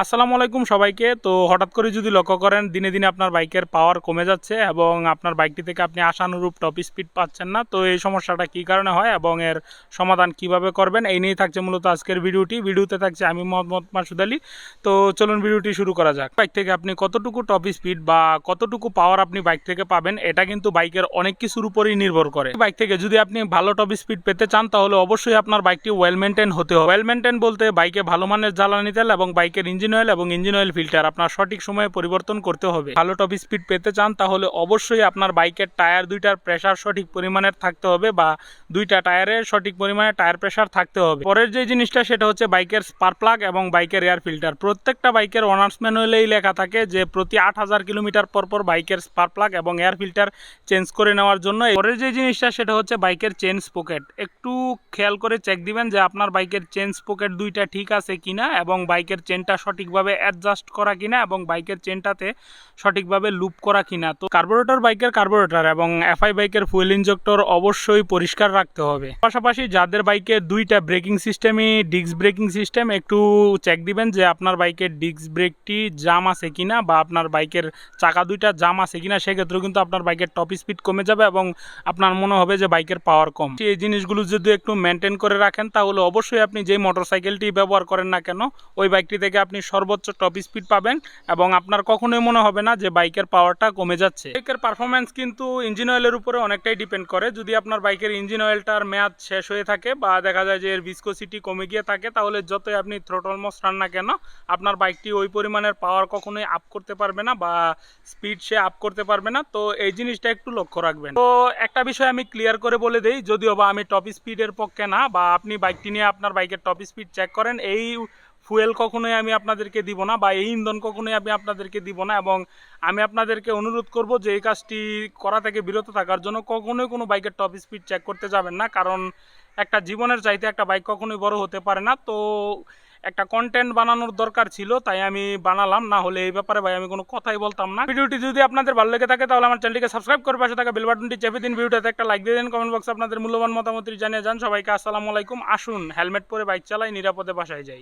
আসসালামু আলাইকুম সবাইকে। তো হঠাৎ করে যদি লক্ষ্য করেন, দিনে দিনে আপনার বাইকের পাওয়ার কমে যাচ্ছে এবং আপনার বাইকটি থেকে আপনি আশানুরূপ টপ স্পিড পাচ্ছেন না। তো এই সমস্যাটা কী কারণে হয় এবং এর সমাধান কীভাবে করবেন, এই নিয়েই থাকছে মূলত আজকের ভিডিওটি। ভিডিওতে থাকছে আমি মোহাম্মদ মাসুদ আলী। তো চলুন ভিডিওটি শুরু করা যাক। বাইক থেকে আপনি কতটুকু টপ স্পিড বা কতটুকু পাওয়ার আপনি বাইক থেকে পাবেন, এটা কিন্তু বাইকের অনেক কিছুর উপরেই নির্ভর করে। বাইক থেকে যদি আপনি ভালো টপ স্পিড পেতে চান, তাহলে অবশ্যই আপনার বাইকটি ওয়েল মেনটেন হতে হবে। ওয়েল মেনটেন বলতে বাইকে ভালো মানের জ্বালানি তেল এবং বাইকের ইঞ্জিন অয়েল এবং ইঞ্জিন অয়েল ফিল্টার আপনার সঠিক সময়ে পরিবর্তন করতে হবে। ভালো টপ স্পিড পেতে চান, তাহলে অবশ্যই আপনার বাইকের টায়ার দুইটার প্রেশার সঠিক পরিমাণের থাকতে হবে বা দুইটা টায়ারের সঠিক পরিমাণে টায়ার প্রেশার থাকতে হবে। পরের যে জিনিসটা, সেটা হচ্ছে বাইকের স্পার প্লাগ এবং বাইকের এয়ার ফিল্টার প্রত্যেকটা বাইকের অনার্স ম্যানুয়ালেই লেখা থাকে যে, প্রতি আট হাজার কিলোমিটার পর পর বাইকের স্পার প্লাগ এবং এয়ার ফিল্টার চেঞ্জ করে নেওয়ার জন্য। পরের যে জিনিসটা, সেটা হচ্ছে বাইকের চেন পকেট একটু খেয়াল করে চেক দিবেন যে, আপনার বাইকের চেন পকেট দুইটা ঠিক আছে কিনা এবং বাইকের চেনটা সঠিকভাবে অ্যাডজাস্ট করা কিনা এবং বাইকের চেনটাতে সঠিকভাবে লুপ করা কিনা। তো কার্বোরেটর বাইকের কার্বোরেটর এবং এফআই বাইকের ফুয়েল ইঞ্জেক্টর অবশ্যই পরিষ্কার রাখতে হবে। পাশাপাশি যাদের বাইকে দুইটা ব্রেকিং সিস্টেমই ডিস্ক ব্রেকিং সিস্টেম একটু চেক দিবেন যে আপনার বাইকের ডিস্ক ব্রেকটি জাম আছে কিনা বা আপনার বাইকের চাকা দুইটা জাম আছে কিনা, সেক্ষেত্রেও কিন্তু আপনার বাইকের টপ স্পিড কমে যাবে এবং আপনার মনে হবে যে বাইকের পাওয়ার কম। এই জিনিসগুলো যদি একটু মেনটেন করে রাখেন, তাহলে অবশ্যই আপনি যেই মোটরসাইকেলটি ব্যবহার করেন না কেন, ওই বাইকটি থেকে আপনি সর্বোচ্চ টপ স্পিড পাবেন এবং আপনার কখনোই মনে হবে না যে বাইকের পাওয়ারটা কমে যাচ্ছে। বাইকের পারফরমেন্স কিন্তু ইঞ্জিন অয়েলের উপরে অনেকটাই ডিপেন্ড করে। যদি আপনার বাইকের ইঞ্জিন অয়েলটার মেয়াদ শেষ হয়ে থাকে বা দেখা যায় যে এর ভিসকোসিটি কমে গিয়ে থাকে, তাহলে যতই আপনি থ্রোটল মস রান না কেন, আপনার বাইকটি ওই পরিমাণের পাওয়ার কখনোই আপ করতে পারবে না বা স্পিড সে আপ করতে পারবে না। তো এই জিনিসটা একটু লক্ষ্য রাখবেন। তো একটা বিষয় আমি ক্লিয়ার করে বলে দিই, যদিও বা আমি টপ স্পিডের পক্ষে না বা আপনি বাইকটি নিয়ে আপনার বাইকের টপ স্পিড চেক করেন, এই ফুয়েল কখনোই আমি আপনাদেরকে দিব না বা এই ইন্ধন কখনোই আমি আপনাদেরকে দিব না এবং আমি আপনাদেরকে অনুরোধ করব যে এই কাজটি করা থেকে বিরত থাকার জন্য কখনোই কোনো বাইকের টপ স্পিড চেক করতে যাবেন না, কারণ একটা জীবনের চাইতে একটা বাইক কখনোই বড় হতে পারে না। তো একটা কন্টেন্ট বানানোর দরকার ছিল, তাই আমি বানালাম, না হলে এই ব্যাপারে ভাই আমি কোনো কথাই বলতাম না। ভিডিওটি যদি আপনাদের ভালো লেগে থাকে, তাহলে আমার চ্যানেলটিকে সাবস্ক্রাইব করে পাশে থাকা বেল বাটনটি চেপে দিন। ভিডিওতে একটা লাইক দিয়ে দিন কমেন্ট বক্সে আপনাদের মূল্যবান মতামত জানিয়ে যান। সবাইকে আসসালামু আলাইকুম। আসুন হেলমেট পরে বাইক চালাই, নিরাপদে বাসায় যাই।